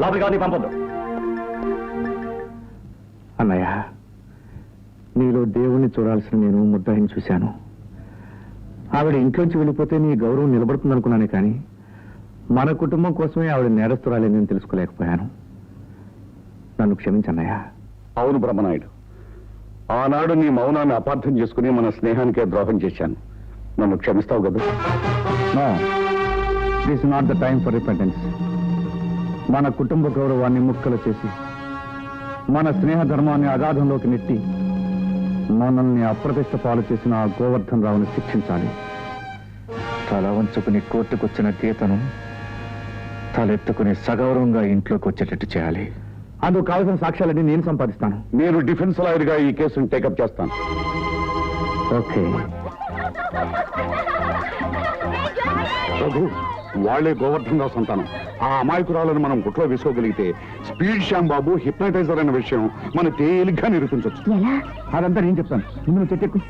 లోపలికి పంపొద్దు. అన్నయ్య నీలో దేవుణ్ణి చూడాల్సిన నేను ముద్దాయిని చూశాను. ఆవిడ ఇంట్లోంచి వెళ్ళిపోతే నీ గౌరవం నిలబడుతుంది అనుకున్నానే కానీ మన కుటుంబం కోసమే ఆవిడ నేరస్తురాలని నేను తెలుసుకోలేకపోయాను. నన్ను క్షమించన్నయ్య అవును బ్రహ్మనాయుడు. ఆనాడు నీ మౌనాన్ని అపార్థం చేసుకుని మన స్నేహానికే ద్రోహం చేశాను. నన్ను క్షమిస్తావు కదా this not the time for repentance మన కుటుంబ గౌరవాన్ని ముక్కలు చేసి మన స్నేహ ధర్మాన్ని అగాధంలోకి నెట్టి మనల్ని అప్రతిష్ట పాలు చేసిన ఆ గోవర్ధన్ రావుని శిక్షించాలి. తల వంచుకుని కోర్టుకొచ్చిన గీతను తలెత్తుకుని సగౌరవంగా ఇంట్లోకి వచ్చేటట్టు చేయాలి. అందుకు కావలసిన సాక్ష్యాలన్నీ నేను సంపాదిస్తాను. నేను డిఫెన్స్ లాయర్గా ఈ కేసును టేకప్ చేస్తాను. ఓకే. రఘు వాళ్ళే గోవర్ధన్ రావు సంతానం ఆ అమాయకురాలను మనం గుట్లో వేసుకోగలిగితే స్పీడ్ శ్యామ్ బాబు హిప్నటైజర్ అనే విషయం మన తేలిగ్గా నిరూపించవచ్చు అదంతా నేను చెప్తాను. ముందు చెట్టెక్కు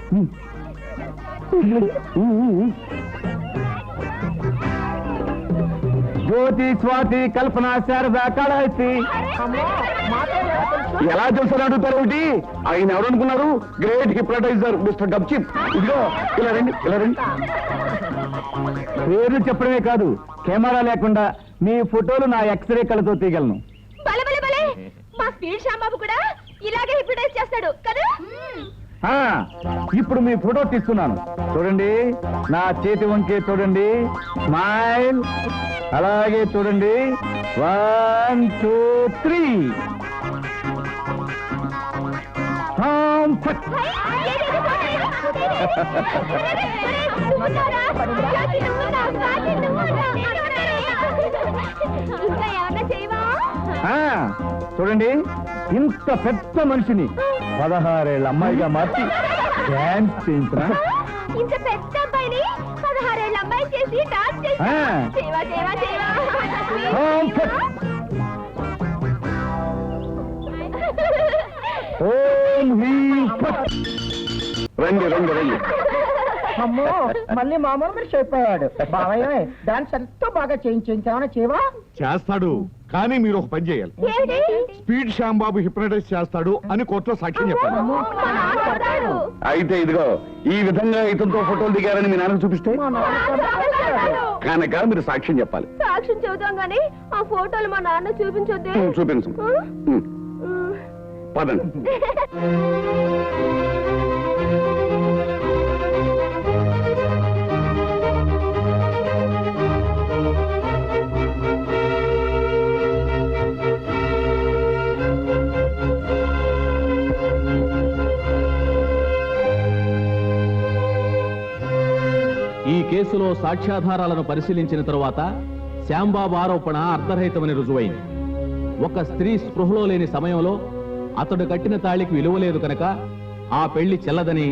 జ్యోతి స్వాతి కల్పన శారద కళాయితి. ఎలా తెలుసని అడుగుతారు ఒకటి? ఆయన ఎవరనుకున్నారు గ్రేట్ హిప్నటైజర్ మిస్టర్ గప్చిప్ ఇదిగో ఇలా రండి ఇలా రండి. పేర్లు చెప్పడమే కాదు కెమెరా లేకుండా మీ ఫోటోలు నా ఎక్స్రే కళ్ళతో తీయగలను. భలే భలే భలే. మా స్పీడ్ శ్యాంబాబు కూడా ఇలాగే హిప్నటైజ్ చేస్తాడు కదా? ఆ, ఇప్పుడు మీ ఫోటో తీస్తున్నాను. చూడండి నా చేతి వంకే చూడండి. స్మైల్ అలాగే చూడండి. వన్ టూ త్రీ చూడండి. ఇంత పెద్ద మనిషిని పదహారేళ్ళ అమ్మాయిగా మార్చి డాన్స్ ఇంత పెద్ద అబ్బాయిని పదహారేళ్ళ అమ్మాయి చేసి డాన్స్ చేసి ఆ. చేయవా చేయవా చేయవా ఓం ఫట్. ఓం హ్రీం ఫట్. రండి రండి రండి. అమ్మో మళ్ళీ మామూలు అయిపోయాడు. బావయ్య డాన్స్ ఎంతో బాగా చేయించు ఇంకేమైనా చేయవా చేస్తాడు కానీ మీరు ఒక పని చేయాలి. ఏమిటి? స్పీడ్ శ్యామ్ బాబు హిప్నటైజ్ చేస్తాడు అని కోర్టులో సాక్ష్యం చెప్పాలి. మా నాన్న అయితే ఇదిగో ఈ విధంగా ఇతనితో ఫోటోలు దిగారని మీ నాన్న చూపిస్తే. కనుక మీరు సాక్ష్యం చెప్పాలి. సాక్ష్యం చెబుతాం గానీ ఆ ఫోటోలు మా నాన్న చూపించొద్దే. చూపించు. పదండి. కేసులో సాక్ష్యాధారాలను పరిశీలించిన తరువాత శ్యాంబాబు ఆరోపణ అర్ధరహితమని రుజువైంది. ఒక స్త్రీ స్పృహలో లేని సమయంలో అతడు కట్టిన తాళికి విలువలేదు కనుక ఆ పెళ్ళి చెల్లదని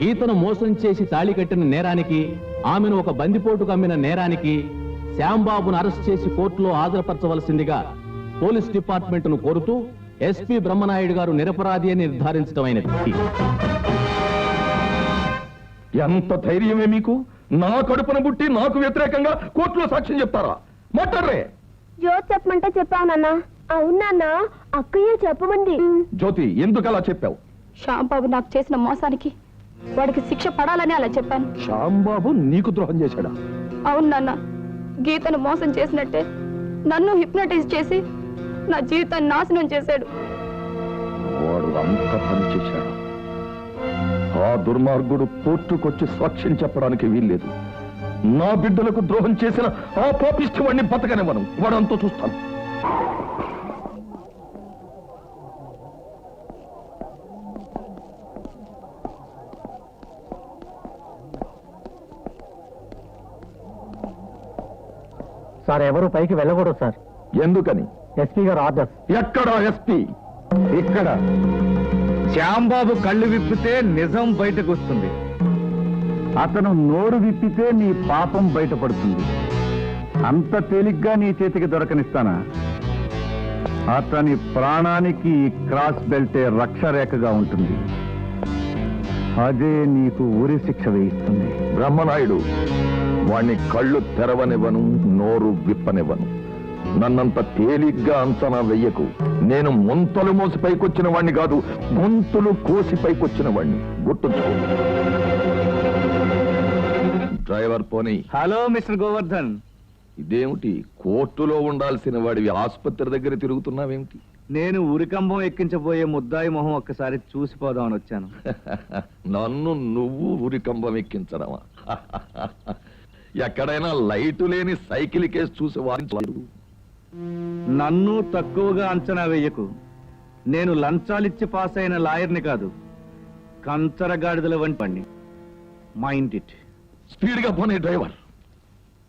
గీతను మోసం చేసి తాళి కట్టిన నేరానికి ఆమెను ఒక బందిపోటుకు అమ్మిన నేరానికి శ్యాంబాబును అరెస్ట్ చేసి కోర్టులో హాజరుపరచవలసిందిగా పోలీస్ డిపార్ట్మెంట్ను కోరుతూ ఎస్పీ బ్రహ్మనాయుడు గారు నిరపరాధి అని నిర్ధారించడమైనది ఎంత ధైర్యమే మీకు? నా కడుపున పుట్టి నాకు వ్యతిరేకంగా కోర్టులో సాక్ష్యం చెప్తారా? మాట్లాడరే. జ్యోతి చెప్పమంటే చెప్పావు నాన్న. అవును నాన్న అక్కయ్య చెప్పమంది. జ్యోతి ఎందుకు అలా చెప్పావు? శ్యాంబాబు నాకు చేసిన మోసానికి వాడికి శిక్ష పడాలని అలా చెప్పాను. శ్యాంబాబు నీకు ద్రోహం చేశాడా? అవును నాన్న గీతను మోసం చేసినట్టే నన్ను హిప్నటైజ్ చేసి నా జీవితాన్ని నాశనం చేశాడు. వాడు అంత పని చేశాడు? ఆ దుర్మార్గుడు కోర్టుకొచ్చి సాక్ష్యం చెప్పడానికి వీల్లేదు. నా బిడ్డలకు ద్రోహం చేసిన ఆ పాపిష్టి వాడిని బతకనివ్వను. వాడంతో చూస్తాను. సార్ ఎవరు పైకి వెళ్ళకూడదు సార్. ఎందుకని? ఎస్పీ గారు ఆర్డర్స్. ఎక్కడా ఎస్పీ? ఇక్కడ. శ్యాంబాబు కళ్ళు విప్పితే నిజం బయటకు వస్తుంది అతను నోరు విప్పితే నీ పాపం బయటపడుతుంది. అంత తేలిగ్గా నీ చేతికి దొరకనిస్తానా? అతని ప్రాణానికి క్రాస్ బెల్టే రక్షరేఖగా ఉంటుంది. అదే నీకు ఉరి శిక్ష వేయిస్తుంది. బ్రహ్మనాయుడు వాణ్ణి కళ్ళు తెరవనివ్వను నోరు విప్పనివ్వను. నన్నంత తేలిగ్గా అంచనా వెయ్యకు నేను ముంతలు మోసి పైకొచ్చిన వాణ్ణి కాదు గొంతులు కోసి పైకొచ్చిన వాణ్ణి. గుర్తుంచుకో. డ్రైవర్ పోనీ. Hello mister Govardhan. ఇదేమిటి? కోర్టులో ఉండాల్సిన వాడివి ఆసుపత్రి దగ్గర తిరుగుతున్నావేమిటి? నేను ఉరికంబం ఎక్కించబోయే ముద్దాయి మొహం ఒక్కసారి చూసిపోదామని వచ్చాను. నన్ను నువ్వు ఉరికంబం ఎక్కించడమా? ఎక్కడైనా లైటు లేని సైకిల్ కేసు చూసి వారించలేదు నన్ను తక్కువగా అంచనా వేయకు. నేను లంచాలిచ్చి పాస్ అయిన లాయర్ని కాదు కంచరగాడిదల వంటి పండి మైండ్ ఇట్. స్పీడ్గా పోనీ డ్రైవర్.